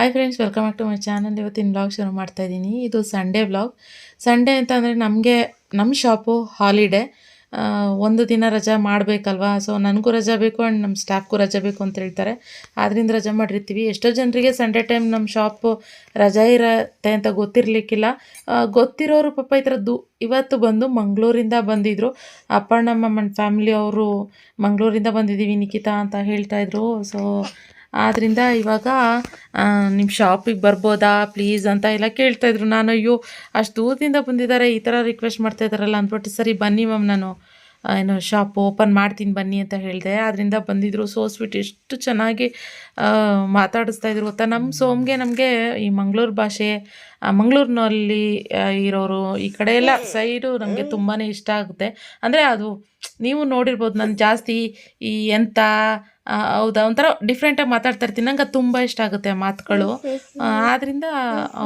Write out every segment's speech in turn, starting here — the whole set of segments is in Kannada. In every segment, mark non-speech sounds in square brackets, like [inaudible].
hi friends welcome back to my channel ಇವತ್ತಿನ ಬ್ಲಾಗ್ ಶುರು ಮಾಡ್ತಾ ಇದ್ದೀನಿ. ಇದು ಸಂಡೇ ಬ್ಲಾಗ್ ಸಂಡೇ ಅಂತ ಅಂದರೆ ನಮಗೆ ನಮ್ಮ ಶಾಪು ಹಾಲಿಡೇ ಒಂದು ದಿನ ರಜಾ ಮಾಡಬೇಕಲ್ವಾ? ಸೊ ನನಗೂ ರಜಾ ಬೇಕು ಆ್ಯಂಡ್ ನಮ್ಮ ಸ್ಟಾಫ್ಗೂ ರಜಾ ಬೇಕು ಅಂತ ಹೇಳ್ತಾರೆ. ಆದ್ದರಿಂದ ರಜಾ ಮಾಡಿರ್ತೀವಿ. ಎಷ್ಟೋ ಜನರಿಗೆ ಸಂಡೇ ಟೈಮ್ ನಮ್ಮ ಶಾಪು ರಜಾ ಇರತ್ತೆ ಅಂತ ಗೊತ್ತಿರಲಿಕ್ಕಿಲ್ಲ. ಗೊತ್ತಿರೋರು ಪಾಪ ಈ ಥರದ್ದು ಇವತ್ತು ಬಂದು ಮಂಗಳೂರಿಂದ ಬಂದಿದ್ದರು ಅಪ್ಪ ನಮ್ಮ ಫ್ಯಾಮಿಲಿ ಅವರು ಮಂಗಳೂರಿಂದ ಬಂದಿದ್ದೀವಿ ನಿಖಿತಾ ಅಂತ ಹೇಳ್ತಾಯಿದ್ರು ಸೊ ಆದ್ದರಿಂದ ಇವಾಗ ನಿಮ್ಮ ಶಾಪಿಗೆ ಬರ್ಬೋದಾ ಪ್ಲೀಸ್ ಅಂತ ಎಲ್ಲ ಕೇಳ್ತಾಯಿದ್ರು ನಾನು ಅಯ್ಯೋ ಅಷ್ಟು ದೂರದಿಂದ ಬಂದಿದ್ದಾರೆ ಈ ಥರ ರಿಕ್ವೆಸ್ಟ್ ಮಾಡ್ತಾ ಇದ್ದಾರಲ್ಲ ಅಂದ್ಬಿಟ್ಟು ಸರಿ ಬನ್ನಿ ಮ್ಯಾಮ್ ನಾನು ಏನು ಶಾಪ್ ಓಪನ್ ಮಾಡ್ತೀನಿ ಬನ್ನಿ ಅಂತ ಹೇಳಿದೆ. ಅದರಿಂದ ಬಂದಿದ್ದರು ಸೋ ಸ್ವೀಟ್ ಎಷ್ಟು ಚೆನ್ನಾಗಿ ಮಾತಾಡಿಸ್ತಾ ಇದ್ರು ಗೊತ್ತಾ? ನಮ್ಮ ಸೋಮ್ಗೆ ನಮಗೆ ಈ ಮಂಗಳೂರು ಭಾಷೆ ಮಂಗಳೂರಿನಲ್ಲಿ ಇರೋರು ಈ ಕಡೆ ಎಲ್ಲ ಸೈಡು ನಮಗೆ ತುಂಬಾ ಇಷ್ಟ ಆಗುತ್ತೆ. ಅಂದರೆ ಅದು ನೀವು ನೋಡಿರ್ಬೋದು ನಾನು ಜಾಸ್ತಿ ಈ ಆ, ಹೌದಾ? ಒಂಥರ ಡಿಫ್ರೆಂಟಾಗಿ ಮಾತಾಡ್ತಾ ಇರ್ತೀನಿ. ನಂಗೆ ಅದು ತುಂಬ ಇಷ್ಟ ಆಗುತ್ತೆ ಆ ಮಾತುಗಳು. ಆದ್ದರಿಂದ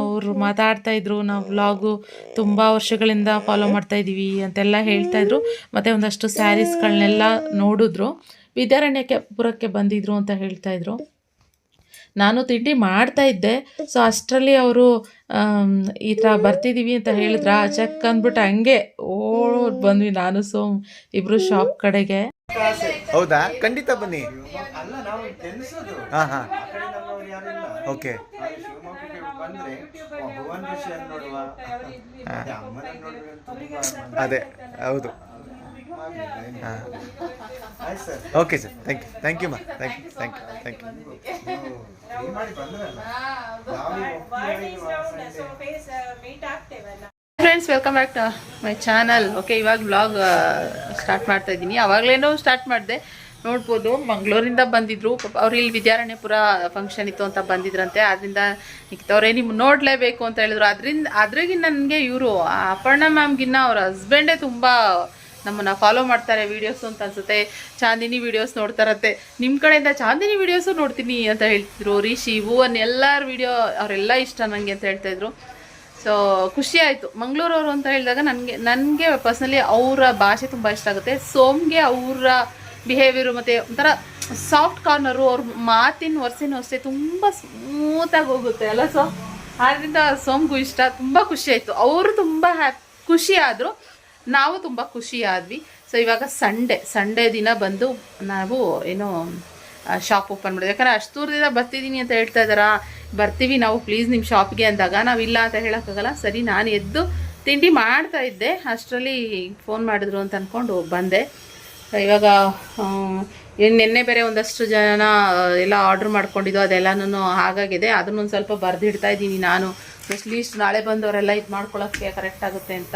ಅವರು ಮಾತಾಡ್ತಾ ಇದ್ರು. ನಾವು ವ್ಲಾಗು ತುಂಬ ವರ್ಷಗಳಿಂದ ಫಾಲೋ ಮಾಡ್ತಾ ಇದ್ದೀವಿ ಅಂತೆಲ್ಲ ಹೇಳ್ತಾ ಇದ್ರು. ಮತ್ತು ಒಂದಷ್ಟು ಸ್ಯಾರೀಸ್ಗಳನ್ನೆಲ್ಲ ನೋಡಿದ್ರು. ವಿದ್ಯಾರಣ್ಯಕ್ಕೆ ಪುರಕ್ಕೆ ಬಂದಿದ್ರು ಅಂತ ಹೇಳ್ತಾ ಇದ್ರು. ನಾನು ತಿಂಡಿ ಮಾಡ್ತಾ ಇದ್ದೆ. ಸೊ ಅಷ್ಟರಲ್ಲಿ ಅವರು ಈ ಥರ ಬರ್ತಿದ್ದೀವಿ ಅಂತ ಹೇಳಿದ್ರ. ಚೆಕ್ ಅಂದ್ಬಿಟ್ಟು ಹಂಗೆ ಓಡ್ ಬಂದ್ವಿ. ನಾನು ಸೊ ಇಬ್ಬರು ಶಾಪ್ ಕಡೆಗೆ. ಹೌದಾ? ಖಂಡಿತ ಬನ್ನಿ. ಅಲ್ಲ ನಾವು ನೆನೆಸೋದು ಹಾ ಹಾ. ಆ ಕಡೆ ನಮ್ಮವ್ರು ಯಾರಿಲ್ಲ. ಓಕೆ. ಆ ಶಿವಮೊಗ್ಗಕ್ಕೆ ಬಂದ್ರೆ ಆ ಭುವನ್ ಋಷಿಯನ್ನು ನೋಡುವ. ಮತ್ತೆ ಅಮ್ಮನನ್ನು ನೋಡುವ ಅಂತ ಅದೇ ಹೌದು. ಆಗ್ಲಿಲ್ಲ ಏನು. ಹಾ ಆಯ್ತು sir. Okay sir. Thank you thank you ಮಾ thank you thank you thank you ನೀವು ಮಾಡಿ ಬಂದ್ರಲ್ಲ. ನಾವು friends welcome back to my channel okay ಇವಾಗ ಬ್ಲಾಗ್ ಸ್ಟಾರ್ಟ್ ಮಾಡ್ತಾ ಇದ್ದೀನಿ. ಅವಾಗಲೇನೋ ಸ್ಟಾರ್ಟ್ ಮಾಡಿದೆ. ನೋಡ್ಬೋದು, ಮಂಗಳೂರಿಂದ ಬಂದಿದ್ರು. ಅವ್ರು ಇಲ್ಲಿ ವಿದ್ಯಾರಣ್ಯಪುರ ಫಂಕ್ಷನ್ ಇತ್ತು ಅಂತ ಬಂದಿದ್ರಂತೆ. ಅದರಿಂದ ನಿಕ್ತವ್ರೆ ನಿಮ್ಗೆ ನೋಡಲೇಬೇಕು ಅಂತ ಹೇಳಿದ್ರು. ಅದರಿಂದ ಅದ್ರಾಗಿ ನನಗೆ ಇವರು ಅಪರ್ಣ ಮ್ಯಾಮ್ಗಿನ್ನ ಅವ್ರ ಹಸ್ಬೆಂಡೇ ತುಂಬ ನಮ್ಮನ್ನ ಫಾಲೋ ಮಾಡ್ತಾರೆ ವೀಡಿಯೋಸ್ ಅಂತ ಅನ್ಸುತ್ತೆ. ಚಾಂದಿನಿ ವೀಡಿಯೋಸ್ ನೋಡ್ತಾರತ್ತೆ ನಿಮ್ಮ ಕಡೆಯಿಂದ ಚಾಂದಿನಿ ವೀಡಿಯೋಸು ನೋಡ್ತೀನಿ ಅಂತ ಹೇಳ್ತಿದ್ರು. ರಿಷಿ ಭುವನ್ ಎಲ್ಲರ ವೀಡಿಯೋ ಅವರೆಲ್ಲ ಇಷ್ಟ ನನಗೆ ಅಂತ ಹೇಳ್ತಾ ಇದ್ರು. ಸೊ ಖುಷಿ ಆಯಿತು. ಮಂಗಳೂರವರು ಅಂತ ಹೇಳಿದಾಗ ನನಗೆ ನನಗೆ ಪರ್ಸ್ನಲಿ ಅವರ ಭಾಷೆ ತುಂಬ ಇಷ್ಟ ಆಗುತ್ತೆ. ಸೋಮ್ಗೆ ಅವರ ಬಿಹೇವಿಯರು ಮತ್ತು ಒಂಥರ ಸಾಫ್ಟ್ ಕಾರ್ನರು ಅವ್ರ ಮಾತಿನ ವರ್ಸಿನೂ ಅಷ್ಟೇ ತುಂಬ ಸ್ಮೂತಾಗಿ ಹೋಗುತ್ತೆ ಅಲ್ಲ ಸೊ ಆದ್ದರಿಂದ ಸೋಮ್ಗೂ ಇಷ್ಟ. ತುಂಬ ಖುಷಿ ಆಯಿತು. ಅವರು ತುಂಬ ಹ್ಯಾಪ್ ಖುಷಿ ಆದರು. ನಾವು ತುಂಬ ಖುಷಿ ಆದ್ವಿ. ಸೊ ಇವಾಗ ಸಂಡೇ ಸಂಡೇ ದಿನ ಬಂದು ನಾವು ಏನು ಶಾಪ್ ಓಪನ್ ಮಾಡಿದ್ವಿ ಯಾಕಂದ್ರೆ ಅಷ್ಟು ದೂರದಿಂದ ಬರ್ತಿದ್ದೀನಿ ಅಂತ ಹೇಳ್ತಾ ಇದ್ದಾರಾ? ಬರ್ತೀವಿ ನಾವು ಪ್ಲೀಸ್ ನಿಮ್ಮ ಶಾಪ್ಗೆ ಅಂದಾಗ ನಾವು ಇಲ್ಲ ಅಂತ ಹೇಳೋಕ್ಕಾಗಲ್ಲ. ಸರಿ, ನಾನು ಎದ್ದು ತಿಂಡಿ ಮಾಡ್ತಾ ಇದ್ದೆ. ಅಷ್ಟರಲ್ಲಿ ಫೋನ್ ಮಾಡಿದ್ರು ಅಂತ ಅಂದ್ಕೊಂಡು ಬಂದೆ. ಇವಾಗ ನಿನ್ನೆ ಬೇರೆ ಒಂದಷ್ಟು ಜನ ಎಲ್ಲ ಆರ್ಡ್ರ್ ಮಾಡ್ಕೊಂಡಿದ್ದು ಅದೆಲ್ಲನೂ ಹಾಗಾಗಿದೆ. ಅದನ್ನೊಂದು ಸ್ವಲ್ಪ ಬರೆದಿಡ್ತಾ ಇದ್ದೀನಿ ನಾನು. ಅಟ್ಲೀಸ್ಟ್ ನಾಳೆ ಬಂದವರೆಲ್ಲ ಇದು ಮಾಡ್ಕೊಳ್ಳೋಕ್ಕೆ ಕರೆಕ್ಟ್ ಆಗುತ್ತೆ ಅಂತ.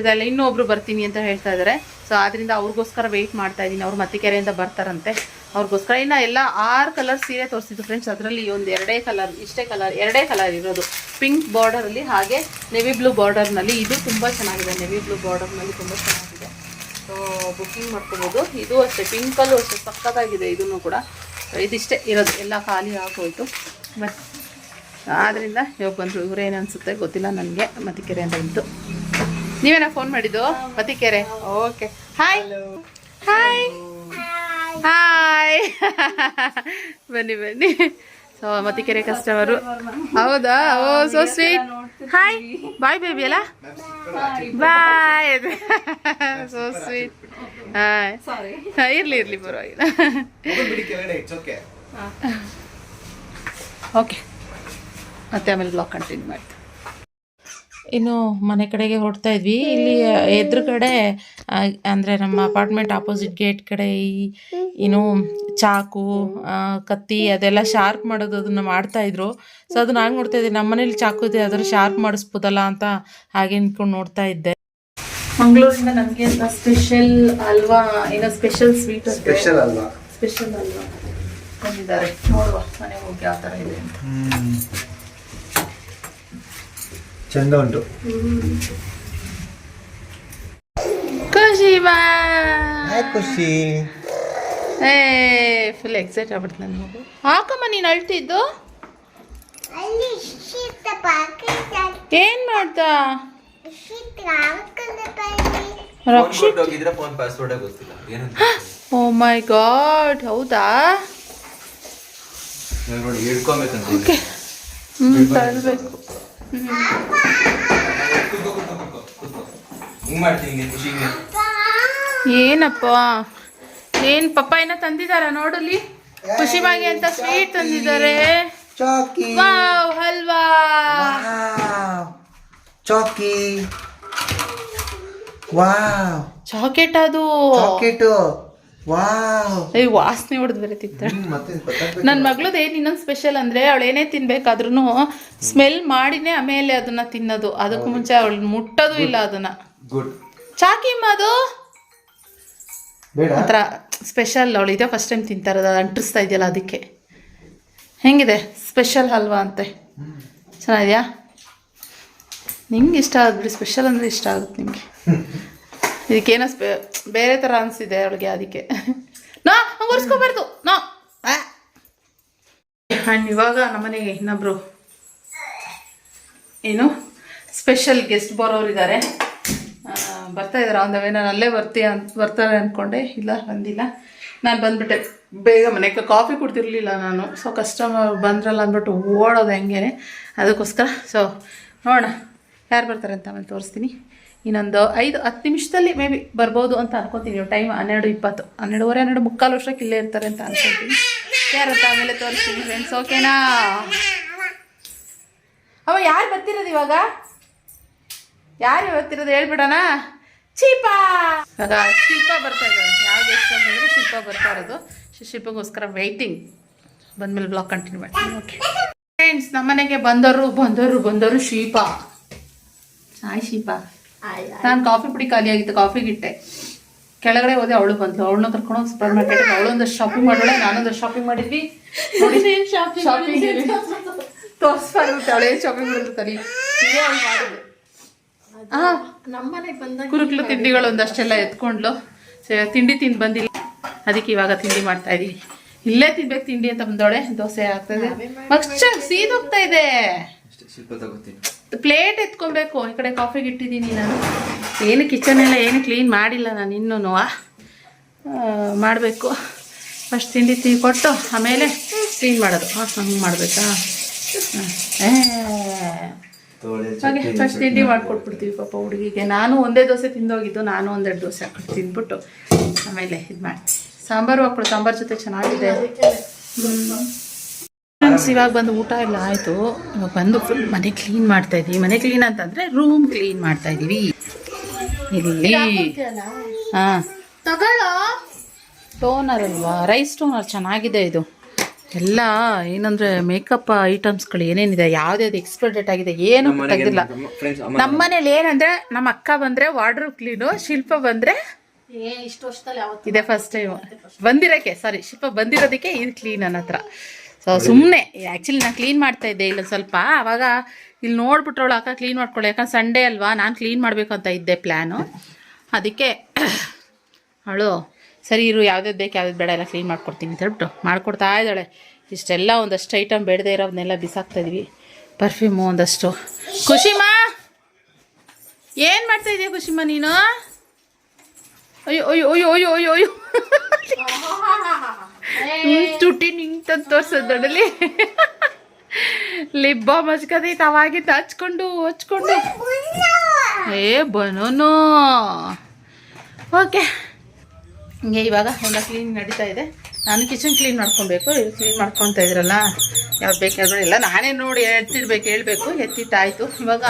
ಇದೆಲ್ಲ ಇನ್ನೊಬ್ರು ಬರ್ತೀನಿ ಅಂತ ಹೇಳ್ತಾ ಇದ್ದಾರೆ ಸೊ ಆದ್ದರಿಂದ ಅವ್ರಿಗೋಸ್ಕರ ವೆಯ್ಟ್ ಮಾಡ್ತಾ ಇದ್ದೀನಿ. ಅವ್ರು ಮತ್ತಿಕೆರೆಯಿಂದ ಬರ್ತಾರಂತೆ. ಅವ್ರಿಗೋಸ್ಕರ. ಇನ್ನು ಎಲ್ಲ ಆರು ಕಲರ್ ಸೀರೆ ತೋರಿಸಿದ್ದು ಫ್ರೆಂಡ್ಸ್ ಅದರಲ್ಲಿ ಒಂದು ಎರಡೇ ಕಲರ್ ಇಷ್ಟೇ ಕಲರ್ ಎರಡೇ ಕಲರ್ ಇರೋದು. ಪಿಂಕ್ ಬಾರ್ಡರಲ್ಲಿ ಹಾಗೆ ನೆವಿ ಬ್ಲೂ ಬಾರ್ಡರ್ನಲ್ಲಿ ಇದು ತುಂಬ ಚೆನ್ನಾಗಿದೆ. ನೆವಿ ಬ್ಲೂ ಬಾರ್ಡರ್ನಲ್ಲಿ ತುಂಬ ಚೆನ್ನಾಗಿದೆ. ಸೊ ಬುಕ್ಕಿಂಗ್ ಮಾಡ್ಕೋಬೋದು. ಇದು ಅಷ್ಟೇ ಪಿಂಕಲ್ಲೂ ಅಷ್ಟೇ ಸಕ್ಕತ್ತಾಗಿದೆ ಇದನ್ನು ಕೂಡ. ಇದಿಷ್ಟೇ ಇರೋದು ಎಲ್ಲ ಖಾಲಿ ಆಗೋಯ್ತು ಬಟ್ ಆದ್ದರಿಂದ ಇವಾಗ ಬಂದರು ಇವರೇನು ಅನಿಸುತ್ತೆ ಗೊತ್ತಿಲ್ಲ ನನಗೆ. ಮತಿಕೆರೆ ಅಂತ ಇತ್ತು ನೀವೇನ ಫೋನ್ ಮಾಡಿದ್ದು? Mathikere okay hi hi hi [laughs] ಬನ್ನಿ ಬನ್ನಿ. ಸೊ ಮತಿಕೆರೆ ಕಸ್ಟಮರು ಹೌದಾ? ಓ so sweet hi bye baby ಅಲ್ಲ ಬಾಯ್ ಸೊ ಸ್ವೀಟ್ ಹಾಯ್ ಇರ್ಲಿ ಇರ್ಲಿ ಪರವಾಗಿಲ್ಲ. ಓಕೆ [laughs] ಮತ್ತೆ ಆಮೇಲೆ ಬ್ಲಾಗ್ ಕಂಟಿನ್ಯೂ ಮಾಡ್ತೀನಿ. ಇನ್ನು ಮನೆ ಕಡೆಗೆ ಹೊರಡ್ತಾ ಇದ್ವಿ. ಇಲ್ಲಿ ಎದುರುಗಡೆ ಅಂದ್ರೆ ನಮ್ಮ ಅಪಾರ್ಟ್ಮೆಂಟ್ ಆಪೋಸಿಟ್ ಗೇಟ್ ಕಡೆ ಈ ಏನು ಚಾಕು ಕತ್ತಿ ಅದೆಲ್ಲ ಶಾರ್ಪ್ ಮಾಡೋದು ಅದನ್ನ ಮಾಡ್ತಾ ಇದ್ರು. ಸೊ ಅದನ್ನ ನಾನು ನೋಡ್ತಾ ಇದ್ದೆ ನಮ್ಮ ಮನೇಲಿ ಚಾಕು ಇದೆ ಅದ್ರ ಶಾರ್ಪ್ ಮಾಡಿಸ್ಬೋದಲ್ಲ ಅಂತ ಹಾಗೆ ನಿಂತ್ಕೊಂಡು ನೋಡ್ತಾ ಇದ್ದೆ. ಮಂಗಳೂರಿಂದ ನಮಗೆ ಅಂತ ಸ್ಪೆಷಲ್ ಅಲ್ವಾ? ಏನೋ ಸ್ಪೆಷಲ್ ಸ್ವೀಟ್ ಸ್ಪೆಷಲ್ ಅಲ್ವಾ? ಸ್ಪೆಷಲ್ ಅಲ್ವಾ? ಬಂದಿದ್ದಾರೆ. ನೋಡುವ ಮನೆಗೆ ಹೋಗಿ ಯಾವ ಥರ ಇದೆ ಅಂತ. ಚಂದ ಉಂಟು. ಖುಷಿ ಬಾ. ಖುಷಿ. ಏ ಫುಲ್ ಎಕ್ಸೈಟ್ ಆಗ್ಬಿಡ್ತು ನನ್ನ ಮಗು. ಹಾಕಮ್ಮ ನೀನು ಅಳ್ತಿದ್ದು? ಏನ್ ಮಾಡ್ತಾ? ರಕ್ಷಿತ್? ಹೋಗಿದ್ರೆ ಫೋನ್ ಪಾಸ್ವರ್ಡ್ ಗೊತ್ತಿಲ್ಲ. ಏನಂತ ಓ ಮೈ ಗಾಡ್ ಹೌದಾ? ಓಕೆ ಹ್ಞೂ ತರಬೇಕು. ಏನಪ್ಪ? ಏನ್ ಪಪ್ಪ ಏನ ತಂದಿದಾರ ನೋಡಲಿ ಖುಷಿ ಮಾಗಿ ಅಂತ ಸ್ವೀಟ್ ತಂದಿದ್ದಾರೆ. ಚಾಕಿ. ವಾವ್ ಹಲ್ವಾ. ಚಾಕಿ. ವಾವ್. ಚಾಕೆಟ್ ಅದು. ಚಾಕೆಟು. ವಾವ್. ಏ ವಾಸನೆ ಹೊಡೆದು ಬೇರೆ ತಿಂತಾಳೆ ಹ್ಮ್, ಮತ್ತೆ ಗೊತ್ತಾಗ್ಬೇಕು. ನನ್ನ ಮಗಳದ್ದು ಏನು ಇನ್ನೊಂದು ಸ್ಪೆಷಲ್ ಅಂದರೆ ಅವಳು ಏನೇ ತಿನ್ಬೇಕಾದ್ರೂ ಸ್ಮೆಲ್ ಮಾಡಿನೇ ಆಮೇಲೆ ಅದನ್ನ ತಿನ್ನೋದು. ಅದಕ್ಕೂ ಮುಂಚೆ ಅವಳು ಮುಟ್ಟೋದು ಇಲ್ಲ ಅದನ್ನ. ಚಾಕಿಮ್ಮ ಅದು? ಒಂಥರ ಸ್ಪೆಷಲ್ ಅವಳು ಇದೇ ಫಸ್ಟ್ ಟೈಮ್ ತಿಂತಾ ಇರೋದು ಅಂಟಿಸ್ತಾ ಇದೆಯಲ್ಲ ಅದಕ್ಕೆ. ಹೆಂಗಿದೆ? ಸ್ಪೆಷಲ್ ಹಲ್ವಾ ಅಂತೆ. ಚೆನ್ನಾಗಿದೆಯಾ? ನಿಂಗೆ ಇಷ್ಟ ಆಗ್ಬಿಡಿ ಸ್ಪೆಷಲ್ ಅಂದರೆ ಇಷ್ಟ ಆಗುತ್ತೆ ನಿಮಗೆ. [laughs] ಇದಕ್ಕೇನೋ ಸ್ಪೆ ಬೇರೆ ಥರ ಅನಿಸಿದೆ ಅವಳಿಗೆ ಅದಕ್ಕೆ. [laughs] ನಾ ಒರೆಸ್ಕೋಬಾರ್ದು. ನಾ. ಆ್ಯಂಡ್ ಇವಾಗ ನಮ್ಮನೆಗೆ ಇನ್ನೊಬ್ರು. ಏನು? ಸ್ಪೆಷಲ್ ಗೆಸ್ಟ್ ಬರೋರಿದ್ದಾರೆ. ಬರ್ತಾ ಇದ್ದಾರೆ ಆನ್ ದ ವೇ ನಾನು ಅಲ್ಲೇ ಬರ್ತೀಯ ಅಂತ ಬರ್ತಾರೆ ಅಂದ್ಕೊಂಡೆ ಇಲ್ಲ ಬಂದಿಲ್ಲ. ನಾನು ಬಂದ್ಬಿಟ್ಟೆ. ಬೇಗ ಮನೆಗೆ ಕಾಫಿ ಕುಡ್ತಿರ್ಲಿಲ್ಲ ನಾನು. ಸೊ ಕಸ್ಟಮರ್ ಬಂದ್ರಲ್ಲ ಅಂದ್ಬಿಟ್ಟು ಓಡೋದು ಹೆಂಗೇನೆ. ಅದಕ್ಕೋಸ್ಕರ ಸೊ ನೋಡೋಣ. ಯಾರು ಬರ್ತಾರೆ ಅಂತ ಆಮೇಲೆ ತೋರಿಸ್ತೀನಿ. ಇನ್ನೊಂದು ಐದು, ಹತ್ತು ನಿಮಿಷದಲ್ಲಿ ಮೇ ಬಿ ಬರ್ಬೋದು ಅಂತ ಅನ್ಕೋತೀನಿ ಟೈಮ್ ಹನ್ನೆರಡು ಇಪ್ಪತ್ತು, ಹನ್ನೆರಡುವರೆ, ಹನ್ನೆರಡು ಮುಕ್ಕಾಲು ವರ್ಷಕ್ಕೆ ಇಲ್ಲೇ ಇರ್ತಾರೆ ಅಂತ ಅನ್ಕೋತೀನಿ. ಯಾರತ್ತ ಆಮೇಲೆ ತೋರಿಸ್ತೀನಿ ಫ್ರೆಂಡ್ಸ್ ಓಕೆನಾ ಅವ ಯಾರು ಬರ್ತಿರೋದು ಇವಾಗ? ಯಾರು ಬರ್ತಿರೋದು ಹೇಳ್ಬಿಡೋಣ? ಚೀಪಾ ಇವಾಗ ಶಿಲ್ಪ ಬರ್ತಾ ಇದ್ದಾರೆ ಯಾವ ಅಂತಂದ್ರೆ ಶಿಲ್ಪ ಬರ್ತಾ ಇರೋದು. ಶಿಲ್ಪಗೋಸ್ಕರ ವೆಯ್ಟಿಂಗ್ ಬಂದ್ಮೇಲೆ ಬ್ಲಾಗ್ ಕಂಟಿನ್ಯೂ ಮಾಡ್ತೀನಿ. ಓಕೆ ಫ್ರೆಂಡ್ಸ್ ನಮ್ಮನೆಗೆ ಬಂದರು ಬಂದರು ಬಂದರು ಶೀಪ ಹಾಯ್ ಶೀಪ ನಾನು ಕಾಫಿ ಪುಡಿ ಖಾಲಿಯಾಗಿತ್ತು ಆಗಿತ್ತು ಕಾಫಿಗೆ ಇಟ್ಟೆ ಕೆಳಗಡೆ ಹೋದೆ ಅವಳು ಬಂತು ಅವಳನ್ನ ಕರ್ಕೊಂಡು ಹೋಗಿ ಸೂಪರ್ ಮಾರ್ಕೆಟ್ ಅವಳೊಂದು ಶಾಪಿಂಗ್ ಮಾಡೋಳೆ ನಾನೊಂದು ಶಾಪಿಂಗ್ ಮಾಡಿದ್ವಿ. ಶಾಪಿಂಗ್ [laughs] ತೋರಿಸ್ಬಾರ್ದು ಅವಳು ಏನು ಶಾಪಿಂಗ್ ಇದೇ ಅವ್ಳು ಕುರುಕ್ಲು ತಿಂಡಿಗಳು ಒಂದಷ್ಟೆಲ್ಲ ಎತ್ಕೊಂಡ್ಲು. ತಿಂಡಿ ತಿಂದು ಬಂದಿಲ್ಲ. ಅದಕ್ಕೆ ಇವಾಗ ತಿಂಡಿ ಮಾಡ್ತಾ ಇದೀವಿ. ಇಲ್ಲೇ ತಿನ್ಬೇಕು ತಿಂಡಿ ಅಂತ ಬಂದೋಳೆ ದೋಸೆ ಆಗ್ತದೆ. ಮಕ್ಷ ಸೀದೋಗ್ತಾ ಇದೆ. ಪ್ಲೇಟ್ ಎತ್ಕೊಬೇಕು. ಈ ಕಡೆ ಕಾಫಿಗೆ ಇಟ್ಟಿದ್ದೀನಿ ನಾನು. ಏನು ಕಿಚನ್ ಎಲ್ಲ ಏನು ಕ್ಲೀನ್ ಮಾಡಿಲ್ಲ ನಾನು ಇನ್ನೂ ಮಾಡಬೇಕು. ಫಸ್ಟ್ ತಿಂಡಿ ತಿಂದು ಕೊಟ್ಟು ಆಮೇಲೆ ಕ್ಲೀನ್ ಮಾಡೋದು. ಹಾಂ ಹಂಗೆ ಮಾಡಬೇಕಾ? ಹಾಗೆ ಫಸ್ಟ್ ತಿಂಡಿ ಮಾಡ್ಕೊಟ್ಬಿಡ್ತೀವಿ ಪಾಪ ಹುಡುಗಿಗೆ. ನಾನು ಒಂದೇ ದೋಸೆ ತಿಂದೋಗಿದ್ದು ನಾನು ಒಂದೆರಡು ದೋಸೆ ಹಾಕ್ಬಿಟ್ಟು ತಿಂದ್ಬಿಟ್ಟು ಆಮೇಲೆ ಇದು ಮಾಡ್ತೀನಿ ಸಾಂಬಾರು ಹಾಕ್ಬಿಡು. ಸಾಂಬಾರು ಜೊತೆ ಚೆನ್ನಾಗಿದೆ. ಫ್ರೆಂಡ್ಸ್ ಇವಾಗ ಬಂದು ಊಟ ಎಲ್ಲ ಆಯಿತು. ಇವಾಗ ಬಂದು ಫುಲ್ ಮನೆ ಕ್ಲೀನ್ ಮಾಡ್ತಾ ಇದೀವಿ. ಮನೆ ಕ್ಲೀನ್ ಅಂತಂದ್ರೆ ರೂಮ್ ಕ್ಲೀನ್ ಮಾಡ್ತಾ ಇದೀವಿ. ಇಲ್ಲಿ ಹಾಂ. ಟೋನರ್ ಅಲ್ವಾ? ರೈಸ್ ಟೋನರ್ ಚೆನ್ನಾಗಿದೆ ಇದು. ಎಲ್ಲ ಏನಂದ್ರೆ ಮೇಕಪ್ ಐಟಮ್ಸ್ಗಳು ಏನೇನಿದೆ ಯಾವ್ದು ಎಕ್ಸ್ಪೈರ್ ಡೇಟ್ ಆಗಿದೆ ಏನು ತೆಗೆದಿಲ್ಲ ನಮ್ಮ ಮನೇಲಿ ಏನಂದ್ರೆ ನಮ್ಮ ಅಕ್ಕ ಬಂದ್ರೆ ವಾರ್ಡ್ರ್ ಕ್ಲೀನು ಶಿಲ್ಪ ಬಂದ್ರೆ ಇದೆ ಫಸ್ಟ್ ಟೈಮ್ ಬಂದಿರೋಕ್ಕೆ ಸಾರಿ ಶಿಲ್ಪ ಬಂದಿರೋದಕ್ಕೆ ಇದು ಕ್ಲೀನ್ ನನ್ನ ಹತ್ರ ಸೊ ಸುಮ್ಮನೆ ಆ್ಯಕ್ಚುಲಿ ನಾನು ಕ್ಲೀನ್ ಮಾಡ್ತಾ ಇದ್ದೆ ಇಲ್ಲ ಸ್ವಲ್ಪ. ಆವಾಗ ಇಲ್ಲಿ ನೋಡ್ಬಿಟ್ರವಳು ಅಕ್ಕ ಕ್ಲೀನ್ ಮಾಡ್ಕೊಳ್ಳಿ. ಯಾಕಂದ್ರೆ ಸಂಡೇ ಅಲ್ವಾ? ನಾನು ಕ್ಲೀನ್ ಮಾಡಬೇಕು ಅಂತ ಇದ್ದೆ ಪ್ಲ್ಯಾನು ಅದಕ್ಕೆ [clears throat] ಅವಳು ಸರಿ ಇರು ಯಾವ್ದು ಬೇಕು ಯಾವ್ದು ಬೇಡ ಎಲ್ಲ ಕ್ಲೀನ್ ಮಾಡ್ಕೊಡ್ತೀನಿ ಅಂತ ಹೇಳ್ಬಿಟ್ಟು ಮಾಡ್ಕೊಡ್ತಾ ಇದ್ದಾಳೆ. ಇಷ್ಟೆಲ್ಲ ಒಂದಷ್ಟು ಐಟಮ್ ಬೇಡದೇ ಇರೋದನ್ನೆಲ್ಲ ಬಿಸಾಕ್ತಾ ಇದ್ವಿ. ಪರ್ಫ್ಯೂಮು ಒಂದಷ್ಟು. ಖುಷಿಮ್ಮ ಏನು ಮಾಡ್ತಾ ಇದೀಯ ಖುಷಿಮ್ಮ ನೀನು? ಅಯ್ಯೋ ಅಯ್ಯೋ ಅಯ್ಯೋ ಅಯ್ಯೋ ಅಯ್ಯೋ ಅಯ್ಯೋ. [laughs] [laughs] ತುಟಿ ನಿಂತಂತ ತೋರ್ಸೋದು ದೊಡ್ಡಲಿ ಲಿಪ್ ಬಾಮ್ ಹಚ್ಕದೈತೆ ಅವಾಗಿಂದ ಹಚ್ಕೊಂಡು ಹಚ್ಕೊಂಡು. ಏ, ಬನೋನು. ಓಕೆ. ಹಿಂಗೆ ಇವಾಗ ಎಲ್ಲ ಕ್ಲೀನ್ ನಡೀತಾ ಇದೆ. ನಾನು ಕಿಚನ್ ಕ್ಲೀನ್ ಮಾಡ್ಕೊಬೇಕು. ಕ್ಲೀನ್ ಮಾಡ್ಕೊತಾ ಇದ್ರಲ್ಲ. ಯಾವ್ದು ಬೇಕಾದ್ರೂ ಇಲ್ಲ, ನಾನೇ ನೋಡಿ ಎತ್ತಿಡ್ಬೇಕು, ಹೇಳ್ಬೇಕು. ಎತ್ತಿಟ್ಟಾಯಿತು. ಇವಾಗ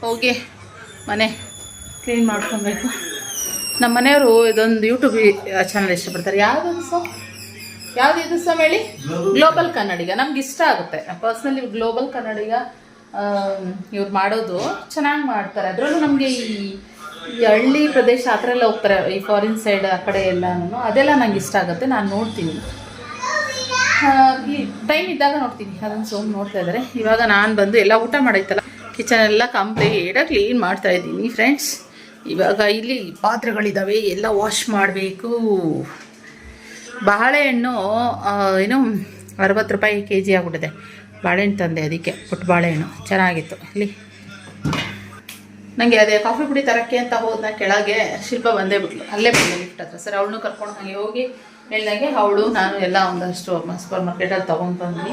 ಹೋಗಿ ಮನೆ ಕ್ಲೀನ್ ಮಾಡ್ಕೊಬೇಕು. ನಮ್ಮ ಮನೆಯವರು ಇದೊಂದು ಯೂಟ್ಯೂಬ್ ಚಾನಲ್ ಇಷ್ಟಪಡ್ತಾರೆ. ಯಾವುದೊಂದು ಸೊ ಯಾವ್ದು ಇದು ಸಹ ಹೇಳಿ? ಗ್ಲೋಬಲ್ ಕನ್ನಡಿಗ. ನಮ್ಗೆ ಇಷ್ಟ ಆಗುತ್ತೆ. ಪರ್ಸ್ನಲಿ ಗ್ಲೋಬಲ್ ಕನ್ನಡಿಗ ಇವ್ರು ಮಾಡೋದು ಚೆನ್ನಾಗಿ ಮಾಡ್ತಾರೆ. ಅದರಲ್ಲೂ ನಮಗೆ ಈ ಹಳ್ಳಿ ಪ್ರದೇಶ ಆ ಥರ ಎಲ್ಲ ಹೋಗ್ತಾರೆ. ಈ ಫಾರಿನ್ ಸೈಡ್ ಆ ಕಡೆ ಎಲ್ಲನೂ ಅದೆಲ್ಲ ನಂಗೆ ಇಷ್ಟ ಆಗುತ್ತೆ. ನಾನು ನೋಡ್ತೀನಿ. ಟೈಮ್ ಇದ್ದಾಗ ನೋಡ್ತೀನಿ. ಅದನ್ನು ಸೋಮ್ ನೋಡ್ತಾ ಇದ್ದಾರೆ ಇವಾಗ ನಾನು ಬಂದು ಎಲ್ಲ ಊಟ ಮಾಡೈತಲ್ಲ ಕಿಚನ್ ಎಲ್ಲ ಕಂಪ್ಲೀಟಾಗಿ ಕ್ಲೀನ್ ಮಾಡ್ತಾ ಇದ್ದೀನಿ ಫ್ರೆಂಡ್ಸ್ ಇವಾಗ ಇಲ್ಲಿ ಪಾತ್ರೆಗಳಿದ್ದಾವೆ ಎಲ್ಲ ವಾಶ್ ಮಾಡಬೇಕು. ಬಾಳೆಹಣ್ಣು ಏನು, ಅರವತ್ತು ರೂಪಾಯಿ ಕೆ ಜಿ ಆಗ್ಬಿಟ್ಟಿದೆ. ಬಾಳೆಹಣ್ಣು ತಂದೆ ಅದಕ್ಕೆ, ಪುಟ್ಟ ಬಾಳೆಹಣ್ಣು. ಚೆನ್ನಾಗಿತ್ತು. ಇಲ್ಲಿ. ನನಗೆ ಅದೇ ಕಾಫಿ ಪುಡಿ ತರಕ್ಕೆ ಅಂತ ಹೋದ್ನ ಕೆಳಗೆ ಶಿಲ್ಪ ಬಂದೇ ಬಿಟ್ಲು. ಅಲ್ಲೇ ಬಂದೆ ಲಿಫ್ಟ್ ಹತ್ರ. ಸರ್, ಅವಳನ್ನು ಕರ್ಕೊಂಡು ಹಾಗೆ ಹೋಗಿ ಮೇಲಿನಾಗೆ ಅವಳು, ನಾನು ಎಲ್ಲ ಒಂದಷ್ಟು ಸೂಪರ್ ಮಾರ್ಕೆಟಲ್ಲಿ ತೊಗೊಂಡು ಬಂದ್ವಿ.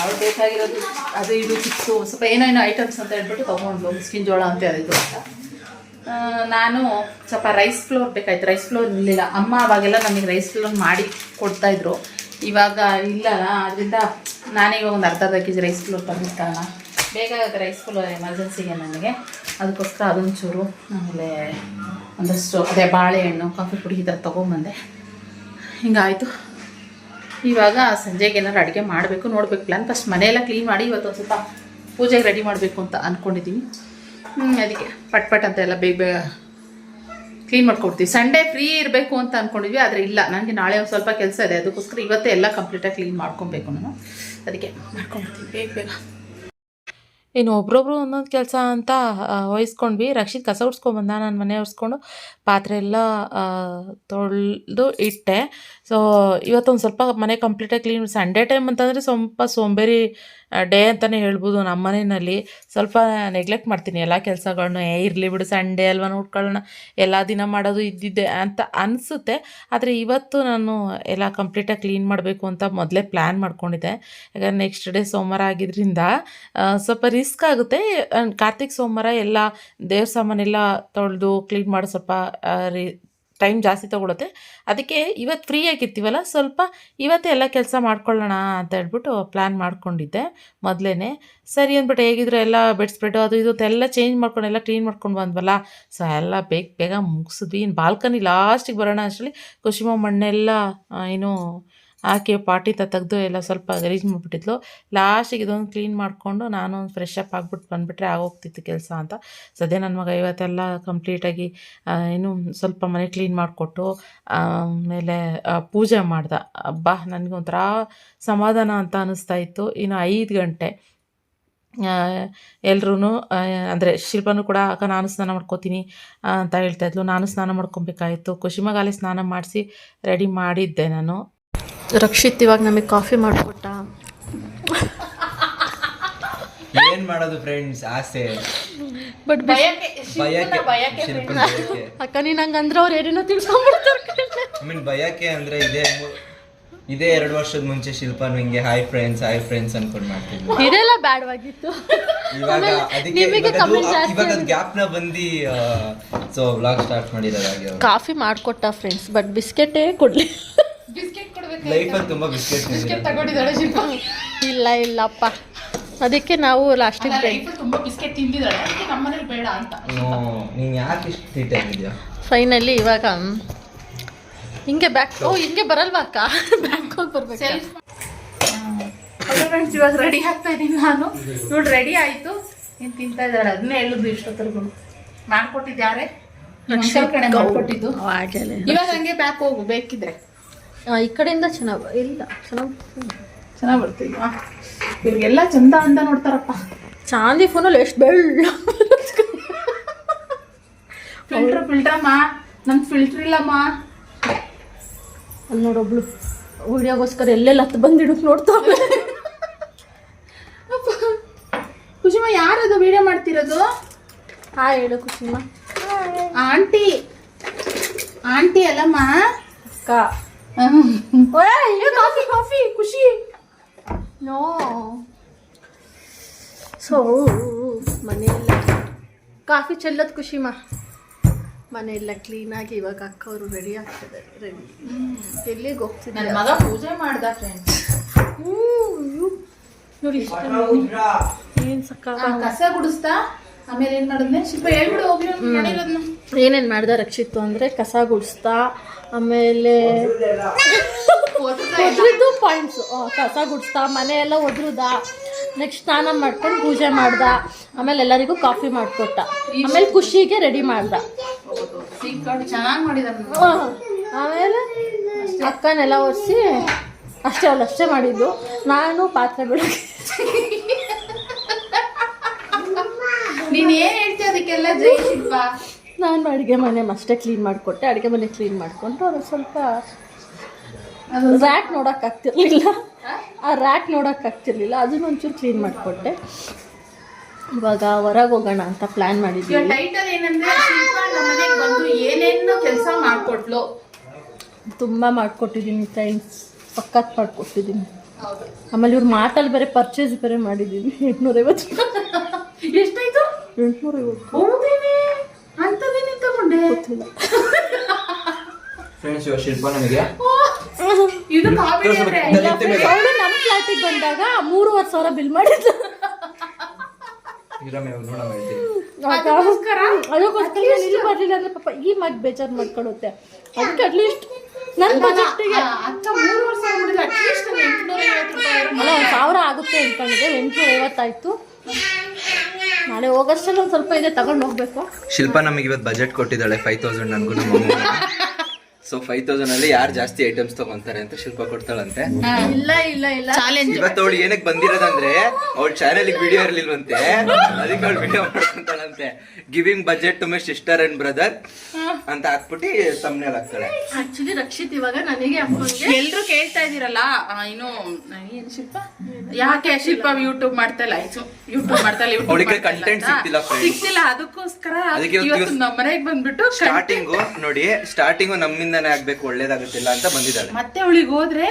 ಅವಳು ಬೇಕಾಗಿರೋದು, ಅದು ಇದು ಚಿಪ್ಸು, ಸ್ವಲ್ಪ ಏನೋ ಏನೋ ಐಟಮ್ಸ್ ಅಂತ ಹೇಳ್ಬಿಟ್ಟು ತೊಗೊಂಡು ಮಿಸ್ಕಿನ್ ಜೋಳ ಅಂತ ಹೇಳಿದ್ರು ಅಂತ. ನಾನು ಸ್ವಲ್ಪ ರೈಸ್ ಫ್ಲೋರ್ ಬೇಕಾಯ್ತು. ರೈಸ್ ಫ್ಲೋರ್ ಇರಲಿಲ್ಲ. ಅಮ್ಮ ಅವಾಗೆಲ್ಲ ನಮಗೆ ರೈಸ್ ಫ್ಲೋರ್ ಮಾಡಿ ಕೊಡ್ತಾಯಿದ್ರು ಇವಾಗ ಇಲ್ಲ ಅದರಿಂದ ನಾನೇ ಒಂದು ಅರ್ಧ ಅರ್ಧ ಕೆ ರೈಸ್ ಫ್ಲೋರ್ ತಂದಿರ್ತಾನ ಬೇಗ ರೈಸ್ ಫ್ಲೋರ್ ಎಮರ್ಜೆನ್ಸಿಗೆ ನನಗೆ ಅದಕ್ಕೋಸ್ಕರ ಅದೊಂಚೂರು ಆಮೇಲೆ ಒಂದಷ್ಟು ಅದೇ ಬಾಳೆಹಣ್ಣು ಕಾಫಿ ಪುಡಿ ಈ ಥರ ತೊಗೊಂಬಂದೆ. ಹಿಂಗಾಯಿತು. ಇವಾಗ ಸಂಜೆಗೆ ಏನಾದ್ರು ಅಡುಗೆ ಮಾಡಬೇಕು, ನೋಡಬೇಕು. ಪ್ಲ್ಯಾನ್ ಫಸ್ಟ್ ಮನೆಯೆಲ್ಲ ಕ್ಲೀನ್ ಮಾಡಿ ಇವತ್ತು ಸ್ವಲ್ಪ ಪೂಜೆಗೆ ರೆಡಿ ಮಾಡಬೇಕು ಅಂತ ಅಂದ್ಕೊಂಡಿದ್ದೀನಿ ಅದಕ್ಕೆ. ಪಟ್ ಪಟ್ ಅಂತ ಎಲ್ಲ ಬೇಗ ಬೇಗ ಕ್ಲೀನ್ ಮಾಡ್ಕೊಡ್ತೀವಿ. ಸಂಡೇ ಫ್ರೀ ಇರಬೇಕು ಅಂತ ಅಂದ್ಕೊಂಡಿದ್ವಿ ಆದರೆ ಇಲ್ಲ. ನನಗೆ ನಾಳೆ ಒಂದು ಸ್ವಲ್ಪ ಕೆಲಸ ಇದೆ, ಅದಕ್ಕೋಸ್ಕರ ಇವತ್ತೇ ಎಲ್ಲ ಕಂಪ್ಲೀಟಾಗಿ ಕ್ಲೀನ್ ಮಾಡ್ಕೊಬೇಕು ನಾನು. ಅದಕ್ಕೆ ಮಾಡ್ಕೊಂಡ್ಬಿಡ್ತೀನಿ ಬೇಗ ಬೇಗ. ಇನ್ನು ಒಬ್ರೊಬ್ರು ಒಂದೊಂದು ಕೆಲಸ ಅಂತ ವಹಿಸ್ಕೊಂಡ್ವಿ. ರಕ್ಷಿತ್ ಕಸ ಉಡ್ಸ್ಕೊಂಡ್ಬಂದ ನಾನು ಮನೆ ಒರೆಸ್ಕೊಂಡು ಪಾತ್ರೆ ಎಲ್ಲ ತೊಳೆದು ಇಟ್ಟೆ. ಸೊ ಇವತ್ತೊಂದು ಸ್ವಲ್ಪ ಮನೆ ಕಂಪ್ಲೀಟಾಗಿ ಕ್ಲೀನ್ ಸಂಡೇ ಟೈಮ್ ಅಂತಂದರೆ ಸ್ವಲ್ಪ ಸೋಂಬೇರಿ ಡೇ ಅಂತಲೇ ಹೇಳ್ಬೋದು ನಮ್ಮ ಮನೆಯಲ್ಲಿ. ಸ್ವಲ್ಪ ನೆಗ್ಲೆಕ್ಟ್ ಮಾಡ್ತೀನಿ ಎಲ್ಲ ಕೆಲಸಗಳನ್ನ ಏ, ಇರಲಿ ಬಿಡು ಸಂಡೇ ಅಲ್ವಾ ನೋಡ್ಕೊಳ್ಳೋಣ. ಎಲ್ಲ ದಿನ ಮಾಡೋದು ಇದ್ದಿದ್ದೆ ಅಂತ ಅನಿಸುತ್ತೆ. ಆದರೆ ಇವತ್ತು ನಾನು ಎಲ್ಲ ಕಂಪ್ಲೀಟಾಗಿ ಕ್ಲೀನ್ ಮಾಡಬೇಕು ಅಂತ ಮೊದಲೇ ಪ್ಲ್ಯಾನ್ ಮಾಡ್ಕೊಂಡಿದ್ದೆ. ಯಾಕಂದರೆ ನೆಕ್ಸ್ಟ್ ಡೇ ಸೋಮವಾರ ಆಗಿದ್ದರಿಂದ ಸ್ವಲ್ಪ ರಿಸ್ಕ್ ಆಗುತ್ತೆ. ಕಾರ್ತಿಕ್ ಸೋಮವಾರ ಎಲ್ಲ ದೇವ್ರ ಸಾಮಾನೆಲ್ಲ ತೊಳೆದು ಕ್ಲೀನ್ ಮಾಡಿ ಸ್ವಲ್ಪ ಟೈಮ್ ಜಾಸ್ತಿ ತೊಗೊಳುತ್ತೆ. ಅದಕ್ಕೆ ಇವತ್ತು ಫ್ರೀ ಆಗಿರ್ತೀವಲ್ಲ, ಸ್ವಲ್ಪ ಇವತ್ತೇ ಎಲ್ಲ ಕೆಲಸ ಮಾಡ್ಕೊಳ್ಳೋಣ ಅಂತ ಹೇಳ್ಬಿಟ್ಟು ಪ್ಲ್ಯಾನ್ ಮಾಡ್ಕೊಂಡಿದ್ದೆ ಮೊದಲೇ ಸರಿ ಅಂದ್ಬಿಟ್ಟು ಹೇಗಿದ್ರು ಎಲ್ಲ ಬೆಡ್ ಸ್ಪ್ರೆಡ್ ಅದು ಇದು ಎಲ್ಲ ಚೇಂಜ್ ಮಾಡ್ಕೊಂಡು ಎಲ್ಲ ಕ್ಲೀನ್ ಮಾಡ್ಕೊಂಡು ಬಂದ್ವಲ್ಲ. ಸೊ ಎಲ್ಲ ಬೇಗ ಬೇಗ ಮುಗಿಸಿದ್ವಿ. ಇನ್ನು ಬಾಲ್ಕನಿ ಲಾಸ್ಟಿಗೆ ಬರೋಣ ಅಷ್ಟರಲ್ಲಿ ಕುಶಿಮ ಮಣ್ಣೆಲ್ಲ ಏನು ಹಾಕಿ ಪಾಟಿ ತ ತೆಗೆದು ಎಲ್ಲ ಸ್ವಲ್ಪ ಗಲೀಜು ಮಾಡಿಬಿಟ್ಟಿದ್ಲು. ಲಾಸ್ಟಿಗೆ ಇದೊಂದು ಕ್ಲೀನ್ ಮಾಡಿಕೊಂಡು ನಾನು ಒಂದು ಫ್ರೆಶ್ ಅಪ್ ಆಗಿಬಿಟ್ಟು ಬಂದುಬಿಟ್ರೆ ಆಗೋಗ್ತಿತ್ತು ಕೆಲಸ ಅಂತ. ಸದ್ಯ ನನ್ನ ಮಗ ಇವತ್ತೆಲ್ಲ ಕಂಪ್ಲೀಟಾಗಿ ಏನು ಸ್ವಲ್ಪ ಮನೆ ಕ್ಲೀನ್ ಮಾಡಿಕೊಟ್ಟು ಆಮೇಲೆ ಪೂಜೆ ಮಾಡ್ದ. ಅಬ್ಬಾ ನನಗೊಂಥರ ಸಮಾಧಾನ ಅಂತ ಅನ್ನಿಸ್ತಾ ಇತ್ತು. ಇನ್ನು ಐದು ಗಂಟೆ. ಎಲ್ರೂ ಅಂದರೆ ಶಿಲ್ಪನೂ ಕೂಡ, ಅಕ್ಕ, ನಾನು ಸ್ನಾನ ಮಾಡ್ಕೋತೀನಿ ಅಂತ ಹೇಳ್ತಾಯಿದ್ಲು ನಾನು ಸ್ನಾನ ಮಾಡ್ಕೊಬೇಕಾಯಿತು. ಖುಷಿಮಗಾಲೆ ಸ್ನಾನ ಮಾಡಿಸಿ ರೆಡಿ ಮಾಡಿದ್ದೆ ನಾನು. ರಕ್ಷಿತ್ ಇವಾಗ ನಮಗೆ ಕಾಫಿ ಮಾಡಿಕೊಟ್ಟ. ಏನ್ ಮಾಡೋದು ಫ್ರೆಂಡ್ಸ್ ಆಸೆ. ಬಟ್ ಭಯಕ್ಕೆ ಭಯಕ್ಕೆ ಭಯಕ್ಕೆ ಶಿಲ್ಪನ ಭಯಕ್ಕೆ. ಅಕ್ಕ ನೀನು ಹಂಗಂದ್ರೆ ಅವ್ರು ಏನೇನೋ ತಿಳ್ಕೊಂಡ್ಬಿಡ್ತಾರೆ ಐ ಮೀನ್ ಭಯಕ್ಕೆ ಅಂದ್ರೆ ಇದೇ ಮು- ಇದೇ ಎರಡು ವರ್ಷದ ಮುಂಚೆ ಶಿಲ್ಪನು ಹಿಂಗೆ ಹಾಯ್ ಫ್ರೆಂಡ್ಸ್ ಹಾಯ್ ಫ್ರೆಂಡ್ಸ್ ಅನ್ಕೊಂಡ್ ಮಾಡ್ತಿದ್ವಿ ಇದೆಲ್ಲ ಬ್ಯಾಡವಾಗಿತ್ತು. ಇವಾಗ ಅದಕ್ಕೆ ನಿಮಗೆ ಇವಾಗ ಅದು- comment ಜಾಸ್ತಿ ಇವಾಗ ಅದು ಗ್ಯಾಪ್ನ ಬಂದು ಸೊ ವ್ಲಾಗ್ ಸ್ಟಾರ್ಟ್ ಮಾಡಿರೋದಾಗಿ ಅವ್ರು. ಕಾಫಿ ಮಾಡಿಕೊಟ್ಟ ಫ್ರೆಂಡ್ಸ್ ಬಟ್ ಬಿಸ್ಕೆಟೇ ಕೊಡ್ಲಿ. ಬಿಸ್ಕೆಟ್ ಕೊಡ್ಬೇಕು ಲೈಫಲ್ಲಿ ತುಂಬಾ ಬಿಸ್ಕೆಟ್ ಬಿಸ್ಕೆಟ್ ತಗೊಂಡಿದ್ದಾಳೆ ಶಿಲ್ಪ. ಇಲ್ಲ ಇಲ್ಲಪ್ಪ. ಅದಕ್ಕೆ ನಾವು ಲಾಸ್ಟಿಗೆ ಲೈಫಲ್ಲಿ ತುಂಬಾ ಬಿಸ್ಕೆಟ್ ತಿಂದಿದ್ದಾಳೆ. ಅದಕ್ಕೆ ನಮ್ಮನೇಲಿ ಬೇಡ ಅಂತ. ನೀನ್ ಯಾಕೆ ಇಷ್ಟು ಟ್ರೀಟ್ ಆಗಿದ್ಯಾ? ಫೈನಲಿ ಇವಾಗ ಹಿಂಗೆ ಬ್ಯಾಕ್ ಓ ಹಿಂಗೆ ಬರಲ್ವಾ ಅಕ್ಕ? ಬ್ಯಾಕ್ ಹೋಗಿ ಬರ್ಬೇಕು? ಫ್ರೆಂಡ್ಸ್ ಇವಾಗ ರೆಡಿ ಆಗ್ತಾ ಇದ್ದೀನಿ ನಾನು. ನೋಡಿ ರೆಡಿ ಆಯ್ತು. ನೀನು ತಿಂತಾ ಇದ್ದಾಳೆ. ಅದನ್ನೇ ಹೇಳುದು ಇಷ್ಟೊತ್ತರ್ಗು ಕಡೆ ಮಾಡ್ಕೊಟ್ಟಿದ್ದು. ಆಗಲೇ ಇವಾಗ ಹಂಗೆ ಬ್ಯಾಕ್ ಹೋಗು ಬೇಕಿದ್ರೆ. ಈ ಕಡೆಯಿಂದ ಚೆನ್ನಾಗಿ ಇಲ್ಲ ಚೆನ್ನಾಗಿ ಚೆನ್ನಾಗಿ ಬರ್ತಿದ್ವಾ ಇವ್ರಿಗೆಲ್ಲ ಚಂದ ಅಂತ ನೋಡ್ತಾರಪ್ಪ. ಚಾಂದಿ ಫೋನಲ್ಲಿ ಎಷ್ಟು ಬೆಳ್ಳ ಫಿಲ್ಟರ್ ಫಿಲ್ಟ್ರಮ್ಮ ನಮ್ಮ ಫಿಲ್ಟರ್ ಇಲ್ಲಮ್ಮ. ಅಲ್ಲಿ ನೋಡೊಬ್ಳು ವಿಡಿಯೋಗೋಸ್ಕರ ಎಲ್ಲೆಲ್ಲ ಹತ್ತು ಬಂದು ಹಿಡಕ್ ನೋಡ್ತಾವೆ ಖುಷಿಮ್ಮ ಯಾರದು ವಿಡಿಯೋ ಮಾಡ್ತಿರೋದು? ಹಾ ಹೇಳು ಖುಷಿಮ್ಮ ಆಂಟಿ. ಆಂಟಿ ಅಲ್ಲಮ್ಮ. ಅಕ್ಕ. [laughs] ಕಾಫಿ ಕಾಫಿ ಖುಷಿ ನೋ ಸೊ ಮನೆಯೆಲ್ಲ ಕಾಫಿ ಚೆಲ್ಲೋದು ಖುಷಿಮಾ ಮನೆಯೆಲ್ಲ ಕ್ಲೀನಾಗಿ ಇವಾಗ ಅಕ್ಕ ಅವರು ರೆಡಿ ಆಗ್ತಿದ್ದಾರೆ. ರೆಡಿ ಎಲ್ಲಿಗೆ ನನ್ನ ಹೋಗ್ತಿದ್ದಾರೆ ಮಗ ಪೂಜೆ ಮಾಡ್ದ ಫ್ರೆಂಡ್ಸ್ ನೋಡಿ ಏನು ಸಕ್ಕ ಕಸ ಗುಡಿಸ್ತಾ ಆಮೇಲೆ ಏನು ಮಾಡಿದ್ನೆ? ಶಿಲ್ಪ ಹೇಳ್ಬಿಡು ಏನೇನು ಮಾಡ್ದೆ ರಕ್ಷಿತ್ತು ಅಂದರೆ ಕಸ ಗುಡಿಸ್ತಾ ಆಮೇಲೆ ಒದ್ರಿದ್ದು ಪಾಯಿಂಟ್ಸು ಕಸ ಗುಡಿಸ್ತಾ ಮನೆ ಎಲ್ಲ ಒದ್ರದ. ನೆಕ್ಸ್ಟ್ ಸ್ನಾನ ಮಾಡ್ಕೊಂಡು ಪೂಜೆ ಮಾಡ್ದ. ಆಮೇಲೆ ಎಲ್ಲರಿಗೂ ಕಾಫಿ ಮಾಡಿಕೊಟ್ಟ. ಆಮೇಲೆ ಖುಷಿಗೆ ರೆಡಿ ಮಾಡ್ದ. ಚೆನ್ನಾಗಿ ಆಮೇಲೆ ಅಕ್ಕನೆಲ್ಲ ಒರೆಸಿ ಅಷ್ಟೇ ಅವಳು ಅಷ್ಟೇ ಮಾಡಿದ್ದು. ನಾನು ಪಾತ್ರೆ ಬಿಡೋಕೆ. ನೀನ್ ಏನ್ ಹೇಳ್ತೀಯ ಅದಕ್ಕೆಲ್ಲ ಜೈ ಶಿಲ್ಪ? ನಾನು ಅಡುಗೆ ಮನೆ ಅಷ್ಟೇ ಕ್ಲೀನ್ ಮಾಡಿಕೊಟ್ಟೆ. ಅಡುಗೆ ಮನೆ ಕ್ಲೀನ್ ಮಾಡಿಕೊಂಡು ಅದು ಸ್ವಲ್ಪ ರ್ಯಾಕ್ ನೋಡೋಕ್ಕಾಗ್ತಿರ್ಲಿಲ್ಲ ಆ ರ್ಯಾಕ್ ನೋಡೋಕ್ಕಾಗ್ತಿರ್ಲಿಲ್ಲ ಅದನ್ನ ಒಂಚೂರು ಕ್ಲೀನ್ ಮಾಡಿಕೊಟ್ಟೆ. ಇವಾಗ ಹೊರಗೆ ಹೋಗೋಣ ಅಂತ ಪ್ಲ್ಯಾನ್ ಮಾಡಿದ್ವಿ. ಟೈಟಲ್ ಏನಂದ್ರೆ ಶಿಲ್ಪ ನಮ್ಮ ಮನೆಗೆ ಬಂದು ಏನೇನು ಕೆಲಸ ಮಾಡಿಕೊಟ್ಲು. ತುಂಬ ಮಾಡಿಕೊಟ್ಟಿದ್ದೀನಿ ಫ್ರೆಂಡ್ಸ್ ಪಕ್ಕತ್ ಮಾಡಿಕೊಟ್ಟಿದ್ದೀನಿ. ಆಮೇಲೆ ಇವ್ರ ಮಾತಲ್ಲಿ ಬೇರೆ ಪರ್ಚೇಸ್ ಬೇರೆ ಮಾಡಿದ್ದೀನಿ. [laughs] ಎಂಟ್ನೂರೈವತ್ತು [laughs] ಹೌದೇನೆ ಅಂತದೇನೆ ತಗೊಂಡೆ ಗೊತ್ತಿಲ್ಲ ಫ್ರೆಂಡ್ಸ್ ಇವಾಗ ಶಿಲ್ಪ ನಮಗೆ ಇದು ಕಾಮಿಡಿ ಅಂದ್ರೆ ಅವಳು ನಮ್ಮ ಫ್ಲಾಟಿಗೆ ಬಂದಾಗ ಮೂರುವರೆ ಸಾವಿರ ಬಿಲ್ ಮಾಡಿದ್ಲು. ಇರಮ್ಮ ಇವಾಗ ನೋಡಮ್ಮ ಹೇಳ್ತೀನಿ ಅದಕ್ಕೋಸ್ಕರ? ಅದಕ್ಕೋಸ್ಕರ ನಾನು ಇಲ್ಲಿ ಬರಲಿಲ್ಲ ಅಂದ್ರೆ ಪಾಪ ಈ ಮಗ್ ಬೇಜಾರು ಮಾಡ್ಕೊಳ್ಳುತ್ತೆ ಅದಕ್ಕೆ ಅಟ್ಲೀಸ್ಟ್ ನನ್ನ ಬಜೆಟ್ಗೆ ಅಕ್ಕ ಮೂರು ವರ್ಷ ಆಗ್ಬಿಟ್ಟಿದೆ ಅಟ್ಲೀಸ್ಟ್ ಎಂಟುನೂರ ಐವತ್ತು ರೂಪಾಯಿ ಆದ್ರೂ ಅಲ್ಲ ಒಂದು ಸಾವಿರ ಆಗುತ್ತೆ ಅನ್ಕೊಂಡಿದ್ದೆ. ಎಂಟುನೂರ ಐವತ್ತಾಯ್ತು ನಾಳೆ ಹೋಗೋಷ್ಟಲ್ಲಿ ಒಂದು ಸ್ವಲ್ಪ ಇದೆ, ತಗೊಂಡು ಹೋಗ್ಬೇಕು. ಶಿಲ್ಪ ನಮಗೆ ಇವತ್ತು ಬಜೆಟ್ ಕೊಟ್ಟಿದ್ದಾಳೆ ಫೈವ್ ತೌಸಂಡ್ ನನಗೂ ನಮ್ಮ ಸೊ ಫೈವ್ ತೌಸಂಡ್ ಅಲ್ಲಿ ಯಾರು ಜಾಸ್ತಿ ಐಟಮ್ಸ್ ತಗೊಂತಾರೆ ಅಂತ ಶಿಲ್ಪ ಕೊಡ್ತಾಳಂತೆ. ಇಲ್ಲ ಇಲ್ಲ ಇಲ್ಲ. ಚಾಲೆಂಜ್ ಇವತ್ತು ಅವಳು ಏನಕ್ಕೆ ಬಂದಿರೋದಂದ್ರೆ ಅವಳ ಚಾನೆಲ್ ವಿಡಿಯೋ ಇರ್ಲಿಲ್ವಂತೆ. ಅದಕ್ಕೆ ಅವಳು video ಮಾಡ್ಕೊಂತಾಳಂತೆ. Giving budget to my sister and brother ಅಂತ ಹಾಕ್ಬಿಟ್ಟು ತಮ್ಮನೇಲಿ ಹಾಕ್ತಾಳೆ. ಆಕ್ಚುಲಿ ರಕ್ಷಿತ್ ಇವಾಗ ನನಗೆ ಎಲ್ರು ಕೇಳ್ತಾ ಇದೀರಲ್ಲ ಏನು ಶಿಲ್ಪ? ಯಾಕೆ ಶಿಲ್ಪ ಯೂಟ್ಯೂಬ್ ಮಾಡ್ತಾ ಇಲ್ಲ? ಯೂಟ್ಯೂಬ್ ಮಾಡ್ತಾ ಇಲ್ಲ ಅಂತ. ಸಿಗ್ತಿಲ್ಲ ಸಿಗ್ತಿಲ್ಲ ಅದಕ್ಕೋಸ್ಕರ ಅದಕ್ಕೆ ಇವತ್ತು ನಮ್ಮ ಮನೆಗೆ ಬಂದ್ಬಿಟ್ಟು ಸ್ಟಾರ್ಟಿಂಗು ನೋಡಿ ಸ್ಟಾರ್ಟಿಂಗು ನಮ್ಮಿಂದಾನೇ ಆಗ್ಬೇಕು ಒಳ್ಳೇದಾಗುತ್ತಿಲ್ಲ ಅಂತ ಬಂದಿದ್ದಾಳೆ. ಮತ್ತೆ ಅವಳಿಗೆ ಹೋದ್ರೆ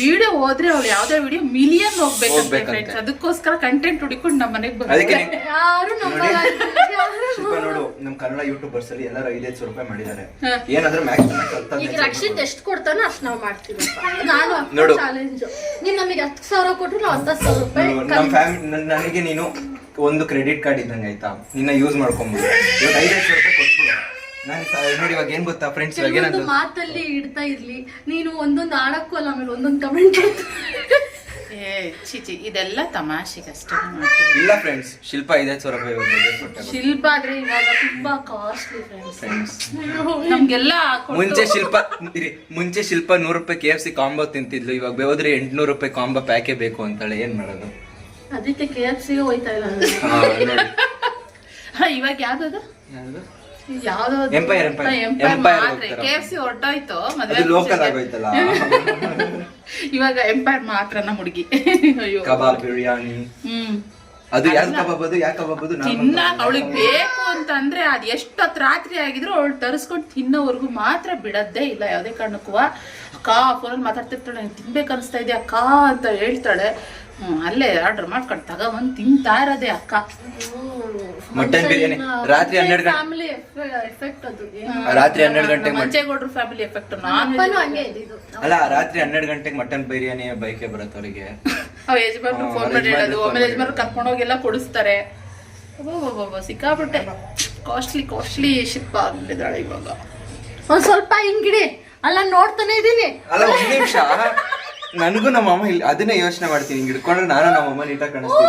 ವಿಡಿಯೋ ಹೋದ್ರೆ ಅವಳು ಯಾವ್ದೇ ವಿಡಿಯೋ ಮಿಲಿಯನ್ ಹೋಗ್ಬೇಕು ಹೋಗ್ಬೇಕಂತೆ. ಫ್ರೆಂಡ್ಸ್ ಅದಕ್ಕೋಸ್ಕರ ಕಂಟೆಂಟ್ ಹುಡುಕೊಂಡು ನಮ್ಮ ಮನೆಗೆ ಅದಕ್ಕೆ ನೀನ್- ಯಾರು ನೋಡು ನಮ್ ಕನ್ನಡ ಯೂಟ್ಯೂಬರ್ಸ್ ಅಲ್ಲಿ ಎಲ್ಲರೂ ಐದೈದು ಸಾವಿರ ರೂಪಾಯಿ ಮಾಡಿದ್ದಾರೆ. ಏನಾದ್ರೂ ಮ್ಯಾಕ್ಸಿಮಮ್ ಈಗ ರಕ್ಷಿತ್ ಎಷ್ಟು ಕೊಡ್ತಾನೋ [laughs] ಅಷ್ಟು ನಾವು ಮಾಡ್ತೀವಿ. ನಾನು ನೋಡು. ಚಾಲೆಂಜ್ ನೀನ್ ನಮಗೆ ಹತ್ತು ಸಾವಿರ ಕೊಟ್ರು ನಾವು ಹತ್ತು ಸಾವಿರ ರೂಪಾಯಿ ನಮ್ಮ ಫ್ಯಾಮಿಲಿ ನನಗೆ ನೀನು ಒಂದು ಕ್ರೆಡಿಟ್ ಕಾರ್ಡ್ ಇದ್ದಂಗೆ ಆಯ್ತಾ? ನಿನ್ನ ಯೂಸ್ ಮಾಡ್ಕೊಂಬೋದು ಇವತ್ತು ಐದೈದು ಸಾವಿರ ರೂಪಾಯಿ ಕೊಟ್ಬಿಡು ನಾನು ನೋಡಿ ಇವಾಗ ಏನ್ ಗೊತ್ತಾ ಫ್ರೆಂಡ್ಸ್ ಇವಾಗ ಏನಂತ ಮಾತಲ್ಲಿ ಇಡ್ತಾ ಇರ್ಲಿ ನೀನು ಒಂದೊಂದು ಆಡಕ್ಕೂ ಅಲ್ಲ ಆಮೇಲೆ ಒಂದೊಂದು ಕಮೆಂಟ್ ಏ ಚಿಚಿ ಇದೆಲ್ಲ ತಮಾಷೆಗಷ್ಟೇ ಮಾಡ್ತೀವಿ. ಇಲ್ಲ ಫ್ರೆಂಡ್ಸ್ ಶಿಲ್ಪ ಇದೆ ಸಾವಿರ ರೂಪಾಯಿ ಶಿಲ್ಪ ಆದ್ರೆ ಇವಾಗ ತುಂಬಾ ಕಾಸ್ಟ್ಲಿ ಫ್ರೆಂಡ್ಸ್. ನಮ್ಗೆಲ್ಲ ಮುಂಚೆ ಶಿಲ್ಪ ಇರಿ, ಮುಂಚೆ ಶಿಲ್ಪ ನೂರು ರೂಪಾಯಿ ಕೆ ಎಫ್ ಸಿ ಕಾಂಬೋ ತಿಂತಿದ್ಲು ಇವಾಗ ಹೋದ್ರೆ ಎಂಟ್ನೂರು ರೂಪಾಯಿ ಕಾಂಬೋ ಪ್ಯಾಕೇ ಬೇಕು ಅಂತಾಳೆ ಏನ್ ಮಾಡೋದು? ಅದಕ್ಕೆ ಕೆ ಎಫ್ ಸಿ ಹೋಯ್ತಾ ಇಲ್ಲ. ನಾನು. ಹಾ, ನೋಡಿ. ಹಾ, ಇವಾಗ ಯಾವ್ದದು ಯಾವ್ದೋ? ಎಂಪೈರ್ ಕೆ ಎಫ್ ಸಿ ಹೊರಟೋಯ್ತು ಅದು ಮದ್ವೆ ಲೋಕಲ್ ಆಗೋಯ್ತಲ್ಲ. [laughs] ಇವಾಗ ಎಂಪೈರ್ ಮಾತ್ರ ನಮ್ಮ ಹುಡುಗಿ. [laughs] ಕಬಾಬ್ ಬಿರಿಯಾನಿ. ಹ್ಮ್. ಅದು ಯಾವ್ದು ಕಬಾಬ್ ಅದು? ಯಾವ ಕಬಾಬ್ ಅದು? ತಿನ್ನ ಅವಳಿಗೆ ಬೇಕು ಅಂತಂದ್ರೆ ಅದು ಎಷ್ಟೊತ್ತು ರಾತ್ರಿ ಆಗಿದ್ರು ಅವಳು ತರಿಸ್ಕೊಂಡು ತಿನ್ನೋವರೆಗೂ ಮಾತ್ರ ಬಿಡದ್ದೇ ಇಲ್ಲ. ಯಾವ್ದೇ ಕಾರಣಕ್ಕೂ. ಅಕ್ಕ ಫೋನಲ್ಲಿ ಮಾತಾಡ್ತಿರ್ತಾಳೆ ತಿನ್ಬೇಕು ಅನಿಸ್ತಾ ಇದೆ ಅಕ್ಕ? ಅಂತ ಹೇಳ್ತಾಳೆ. ಹ್ಮ್ ಅಲ್ಲೇ ಆರ್ಡರ್ ಮಾಡ್ಕೊಂಡು ತಗೊಂಡ್ ತಿಂತಾ ಇರೋದೆ ಅಕ್ಕ. ಮಟನ್ ಬಿರಿಯಾನಿ ರಾತ್ರಿ ಹನ್ನೆರಡು ಗಂಟೆ ಫ್ಯಾಮಿಲಿ ಎಫೆಕ್ಟ್ ಅದು. ರಾತ್ರಿ ಹನ್ನೆರಡು ಗಂಟೆಗೆ ಮಂಚೇಗೌಡರು ಫ್ಯಾಮಿಲಿ ಎಫೆಕ್ಟ್ ನಾನ್ ಹಂಗೆ ಇದ್ದಿದ್ದು. ಅಲ್ಲ ರಾತ್ರಿ ಹನ್ನೆರಡು ಗಂಟೆಗೆ ಮಟನ್ ಬಿರಿಯಾನಿ ಬೈಕೆ ಬರುತ್ತೆ ಅವರಿಗೆ. ಅವ್ ಯಜಮಾನ್ರು ಫೋನ್ ಮಾಡಿ ಹೇಳೋದು ಆಮೇಲೆ ಯಜಮಾನ್ರು ಕರ್ಕೊಂಡು ಹೋಗಿ ಎಲ್ಲ ಕೊಡಿಸ್ತಾರೆ. ಒಬ್ಬೊಬ್ಬೊಬ್ಬ ಸಿಕ್ಕಾಬಿಟ್ಟೆ ಕಾಸ್ಟ್ಲಿ ಕಾಸ್ಟ್ಲಿ ಶಿಪ್ ಆಗ್ಬಿಟ್ಟಿದ್ದಾಳೆ ಇವಾಗ. ಒಂದ್ ಸ್ವಲ್ಪ ಹಿಂಗಿಡಿ ಅಲ್ಲ ನೋಡ್ತಾನೆ ಇದೀನಿ. ಅಲ್ಲ ಒಂದ್ ನಿಮಿಷ. ನನಗೂ ನಮ್ಮ ಅಮ್ಮ ಇಲ್ಲಿ ಅದನ್ನೇ ಯೋಚನೆ ಮಾಡ್ತೀನಿ ಹಿಂಗೆ ಹಿಡ್ಕೊಂಡ್ರೆ ನಾನು ನಮ್ಮ ಅಮ್ಮ ನೀಟಾಗಿ ಕಾಣಿಸ್ತೀನಿ.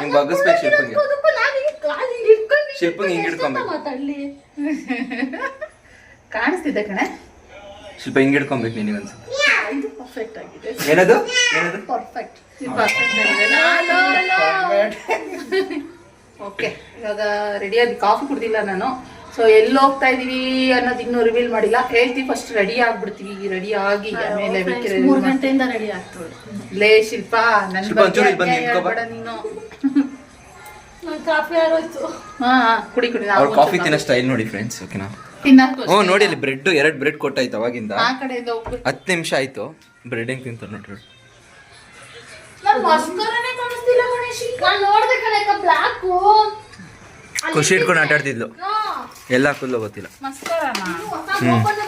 ಹಿಂಗೆ ಬಗ್ಗಿಸ್ಬೇಕು ಶಿಲ್ಪಂಗೆ. ಶಿಲ್ಪಂಗೆ ಹಿಂಗೆ ಹಿಡ್ಕೊಂಬೇಕು ಕಾಣಿಸ್ತಿದ್ದೆ ಕಾಣಿಸ್ತಿದೆ ಕಣೆ. ಶಿಲ್ಪ ಹಿಂಗೆ ಹಿಡ್ಕೊಬೇಕು ನೀನು ಒಂದ್ಸಲ ಇದು ಪರ್ಫೆಕ್ಟ್ ಆಗಿದೆ. ಏನದು? ಏನದು? ಪರ್ಫೆಕ್ಟ್ ಓಕೆ ಇವಾಗ ರೆಡಿ ಆಗಿ ಕಾಫಿ ಕುಡ್ದಿಲ್ಲ ನಾನು. ಸೊ ಎಲ್ಲಿ ಹೋಗ್ತಾ ಇದೀವಿ ಅನ್ನೋದು ಇನ್ನೂ ರಿವೀಲ್ ಮಾಡಿಲ್ಲ. ಹೇಳ್ತೀವಿ ಫಸ್ಟ್ ರೆಡಿ ಆಗ್ಬಿಡ್ತೀವಿ ರೆಡಿ ಆಗಿ ಆಮೇಲೆ ಮೂರು ಗಂಟೆಯಿಂದ ರೆಡಿ ಆಗ್ತದೆ. ಲೇ ಶಿಲ್ಪ ನನ್ ಬಗ್ಗೆ ನೀನು. ಕುಡಿ ಕುಡಿ ಅವ್ರ ಕಾಫಿ ತಿನ್ನೋ ಸ್ಟೈಲ್ ನೋಡಿ ಫ್ರೆಂಡ್ಸ್ ಓಕೆನಾ ಹ್ಞೂ ನೋಡಿ ಅಲ್ಲಿ ಬ್ರೆಡ್ ಎರಡು ಬ್ರೆಡ್ ಕೊಟ್ಟಾಯ್ತು ಅವಾಗಿಂದ. ಆ ಕಡೆಯಿಂದ ಹತ್ತು ನಿಮಿಷ ಆಯ್ತು. ಬ್ರೆಡ್ ಹೆಂಗ್ ತಿಂತಾರೆ ನೋಡ್ರಿ. ನನ್ ಮಸ್ಕರನೇ ಕಾಣಿಸ್ತಿಲ್ಲ ಗಣೇಶಿ ನಾನ್ ನೋಡ್ದೆ ಕಣಕ್ಕ ಬ್ಲಾಕು ಖುಷಿ ಇಟ್ಕೊಂಡು ಆಟ ಆಡ್ತಿದ್ಲು ಎಲ್ಲ ಫುಲ್ಲು ಗೊತ್ತಿಲ್ಲ.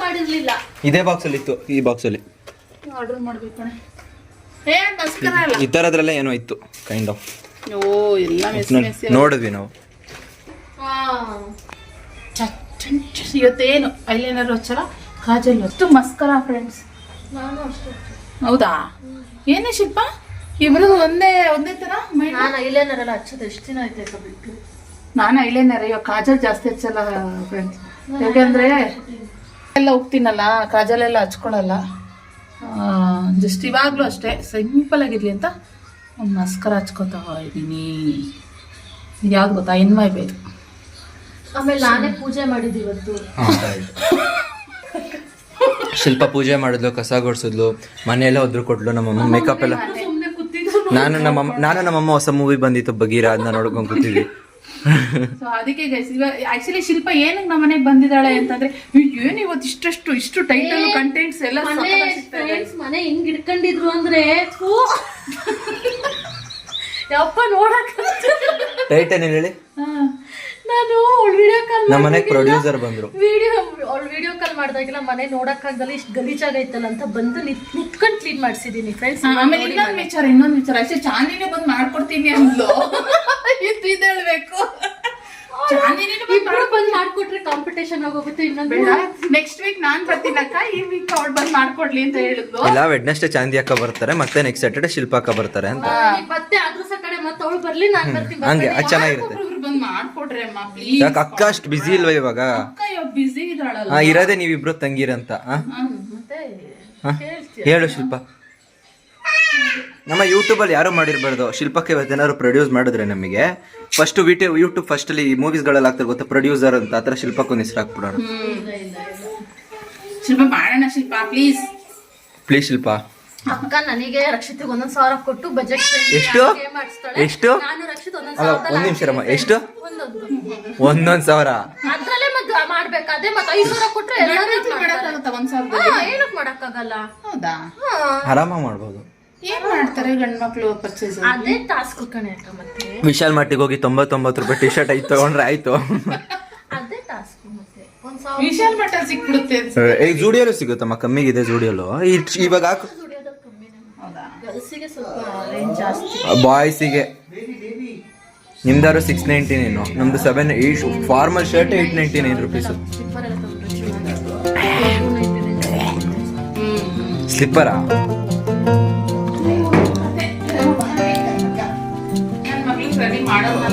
ಮಾಡಿರ್ಲಿಲ್ಲ. ಇದೇ ಬಾಕ್ಸ್ ಅಲ್ಲಿ ಇತ್ತು ಈ ಬಾಕ್ಸ್ ಅಲ್ಲಿ. ಆರ್ಡರ್ ಮಾಡ್ಬೇಕು ಕಣೆ. ಏ ಮಸ್ಕರ ಅಲ್ಲ ಈ ತರದ್ರಲ್ಲ ಏನೋ ಇತ್ತು ಕೈಂಡ್ ಆಫ್ ಓ ಎಲ್ಲ ಮೆಸ್ ಮೆಸ್ ನೋಡಿದ್ವಿ ನಾವು. ಚಟ್ ಇವತ್ತೇನು? ಐಲೈನರ್ ಹಚ್ಚಲ್ಲ? ಕಾಜಲ್ ಅಷ್ಟು ಮಸ್ಕರ ಫ್ರೆಂಡ್ಸ್ ನಾನು ಅಷ್ಟೇ ಹೌದಾ? ಏನೇ ಶಿಲ್ಪ? ಇಬ್ರು ಒಂದೇ ಒಂದೇ ತರ? ನಾನು ಐಲೇನರೆಲ್ಲ ಹಚ್ಚೋದು ಎಷ್ಟು ದಿನ ಆಯ್ತು ಬಿಟ್ಟು? ನಾನು ಐಲೈನರ್ ಅಯ್ಯೋ ಕಾಜಲ್ ಜಾಸ್ತಿ ಹಚ್ಚಲ್ಲ ಫ್ರೆಂಡ್ಸ್ ಯಾಕೆಂದ್ರೆ ಎಲ್ಲ ಹೋಗ್ತೀನಲ್ಲ ಕಾಜಲ್ ಎಲ್ಲ ಹಚ್ಕೊಳಲ್ಲ ಜಸ್ಟ್ ಇವಾಗಲೂ ಅಷ್ಟೇ ಸಿಂಪಲ್ ಆಗಿರ್ಲಿ ಅಂತ ಒಂದು ಮಸ್ಕರ ಹಚ್ಕೊತಾ ಇದ್ದೀನಿ. ಯಾವ್ದು ಗೊತ್ತಾ? ಎನ್ ಮೈ ಬೇಕು ಆಮೇಲೆ ನಾನೇ ಪೂಜೆ ಮಾಡಿದ್ದು ಇವತ್ತು. ಶಿಲ್ಪ ಪೂಜೆ ಮಾಡಿದ್ಲು ಕಸ ಗುಡಿಸಿದ್ಲು ಮನೆಯೆಲ್ಲ ಒದ್ರು ಕೊಟ್ಲು ನಮ್ಮಮ್ಮ ಮೇಕಪ್ ಎಲ್ಲ ನಾನು ನಮ್ಮಮ್ಮ ನಾನು ನಮ್ಮಮ್ಮ ಹೊಸ ಮೂವಿ ಬಂದಿತ್ತು ಬಗೀರ ಅದನ್ನ ನೋಡ್ಕೊಂಡು ಕೂತಿದ್ವಿ. ಸೊ ಅದಕ್ಕೆ ಗೈಸ್ ಇವಾಗ ಆಕ್ಚುಲಿ ಶಿಲ್ಪ ಏನಕ್ಕೆ ನಮ್ಮ ಮನೆಗೆ ಬಂದಿದ್ದಾಳೆ ಅಂತಂದ್ರೆ ಏನು ಇವತ್ತು ಇಷ್ಟಷ್ಟು ಇಷ್ಟು ಟೈಟಲ್ ಕಂಟೆಂಟ್ಸ್ ಎಲ್ಲ ಮನೆ ಹಿಂಗ್ ಇಟ್ಕೊಂಡಿದ್ರು ಅಂದ್ರೆ. [laughs] ಯಪ್ಪ ನೋಡಕ್ ಟೈಟನ್ ಏನ್ ಹೇಳಿ ಹಾ. ನಾನು ವಿಡಿಯೋ ಕಾಲ್ ನಮ್ಮ ಮನೆಗೆ ಪ್ರೊಡ್ಯೂಸರ್ ಬಂದ್ರು. ವಿಡಿಯೋ ಅವ್ಳು ವಿಡಿಯೋ ಕಾಲ್ ಮಾಡಿದಾಗೆಲ್ಲ ಮನೆ ನೋಡಕ್ಕಾಗಲ್ಲ ಇಷ್ಟು ಗಲೀಜಾಗೈತಲ್ಲ ಅಂತ ಬಂದು ನಿತ್ ನಿತ್ಕೊಂಡು ಕ್ಲೀನ್ ಮಾಡಿಸಿದೀನಿ ಫ್ರೆಂಡ್ಸ್ ಆಮೇಲೆ ಇನ್ನೊಂದು ವಿಚಾರ ಇನ್ನೊಂದು ವಿಚಾರ. ಅಷ್ಟೇ ಚಾಂದಿನೇ ಬಂದು ಮಾಡ್ಕೊಡ್ತೀನಿ ಅಂದ್ಲು. ಇದು ಇದು ಹೇಳ್ಬೇಕು ಚಾಂದಿನೇ ಇಬ್ರು ಬಂದು ಮಾಡ್ಕೊಟ್ರೆ ಕಾಂಪಿಟೇಷನ್ ಆಗೋಗುತ್ತೆ ಇನ್ನೊಂದು ಬೇಡ ನೆಕ್ಸ್ಟ್ ವೀಕ್ ನಾನ್ ಬರ್ತೀನಕ್ಕ ಈ ವೀಕ್ ಅವ್ಳು ಬಂದು ಮಾಡ್ಕೊಡ್ಲಿ ಅಂತ ಹೇಳಿದ್ಲು. ಇಲ್ಲ ವೆಡ್ನೆಸ್ಡೇ ಚಾಂದಿ ಅಕ್ಕ ಬರ್ತಾರೆ ಮತ್ತೆ ನೆಕ್ಸ್ಟ್ ಸ್ಯಾಟರ್ಡೆ ಶಿಲ್ಪ ಅಕ್ಕ ಬರ್ತಾರೆ ಅಂತ. ಮತ್ತೆ ಅದ್ರ ಕಡೆ ಮತ್ತೆ ಅವಳು ಬರ್ಲಿ ನಾನ್ ಬರ್ತೀನಿ ಹಂಗೆ ಅದು ಚೆನ್ನಾಗಿರುತ್ತೆ. ಬಂದು ಮಾಡ್ಕೊಡ್ರಿ ಅಮ್ಮ ಪ್ಲೀಸ್ ಯಾಕೆ ಅಕ್ಕ ಅಷ್ಟು ಬಿಸಿ ಇಲ್ವಾ ಇವಾಗ? ಅಕ್ಕ ಇವಾಗ ಬಿಸಿ ಇದ್ದಾಳಲ್ಲ? ಹಾ ಇರೋದೇ ನೀವಿಬ್ರು ತಂಗಿರಂತ ಹಾ ಮತ್ತೆ ಹಾ? ಹೇಳು ಶಿಲ್ಪ. ನಮ್ಮ ಯೂಟ್ಯೂಬಲ್ಲಿ ಯಾರು ಮಾಡಿರ್ಬಾರ್ದು? ಶಿಲ್ಪಕ್ಕೆ ಇವತ್ತೇನಾದ್ರು ಪ್ರೊಡ್ಯೂಸ್ ಮಾಡಿದ್ರೆ ನಮಗೆ. ಫಸ್ಟ್ ವಿಟಿ ಯೂಟ್ಯೂಬ್ ಫಸ್ಟ್ ಅಲ್ಲಿ ಮೂವೀಸ್ಗಳಲ್ಲಿ ಆಗ್ತಾರೆ ಗೊತ್ತಾ? ಪ್ರೊಡ್ಯೂಸರ್ ಅಂತ ಆ ಥರ ಶಿಲ್ಪಕ್ಕೊಂದು ಹೆಸರು ಹಾಕ್ಬಿಡೋಣ. ಶಿಲ್ಪ ಮಾಡೋಣ ಶಿಲ್ಪ ಪ್ಲೀಸ್ ಪ್ಲೀಸ್ ಶಿಲ್ಪ. ಅಕ್ಕ ನನಗೆ ರಕ್ಷಿತಿಗೆ ಒಂದೊಂದ್ ಸಾವಿರ ಕೊಟ್ಟು ಬಜೆಟ್ ಎಷ್ಟು? ಎಷ್ಟು? ನಾನು ರಕ್ಷಿತ್ ಒಂದೊಂದ್ ಅಲ್ಲ ಸಾವಿರ ಒಂದ್ ನಿಮಿಷ ರಮ್ಮ ಎಷ್ಟು? ಒಂದೊಂದು. ಸಾವಿರ? ಅದ್ರಲ್ಲೇ ಮತ್ತೆ ಮಾಡ್ಬೇಕು ಅದೇ ಮತ್ತೆ ಐದು ಸಾವಿರ ಕೊಟ್ರೆ ಎಲ್ಲರೂ ಇದ್ ಮಾಡ್ತಾರೆ. ಮಾಡಕ್ಕಾಗುತ್ತಾ ಒಂದ್ ಸಾವಿರದಲ್ಲಿ. ಹಾ, ಏನಕ್ ಮಾಡಕ್ಕಾಗಲ್ಲ. ಹೌದಾ? ಹಾ, ಆರಾಮಾಗಿ ಮಾಡ್ಬೋದು. ಏನ್ ಮಾಡ್ತಾರೆ ಗಂಡ್ ಮಕ್ಳು ಪರ್ಚೇಸ್ ಅದೇ ಟಾಸ್ಕ್ ಕಣೆ ಅಕ್ಕ ಮತ್ತೆ. ವಿಶಾಲ್ ಮಟ್ಟಿಗೆ ಹೋಗಿ ತೊಂಬತ್ತೊಂಬತ್ತು ರೂಪಾಯಿ ಟಿ ಶರ್ಟ್ ಆಯ್ತು ತಗೊಂಡ್ರೆ ಆಯ್ತು. ಅದೇ ಟಾಸ್ಕ್ ಮತ್ತೆ. ಒಂದ್ ಸಾವಿರ. ವಿಶಾಲ್ ಮಟ್ಟ ಸಿಕ್ಬಿಡುತ್ತೆ ಈ ಜೂಡಿಯಲ್ಲೂ ಸಿಗುತ್ತಮ್ಮ ಕಮ್ಮಿಗಿದೆ ಜೂಡಿಯಲ್ಲೂ. ಇವಾಗ ಹಾಕು. ಬಾಯ್ಸಿಗೆ ನಿಮ್ದಾರು ಸಿಕ್ಸ್ ನೈಂಟಿ ನೈನ್ ನಮ್ದು seven eight formal shirt eight ninety nine rupees ಸ್ಲಿಪ್ಪರಾ ಮಾಡೋದು.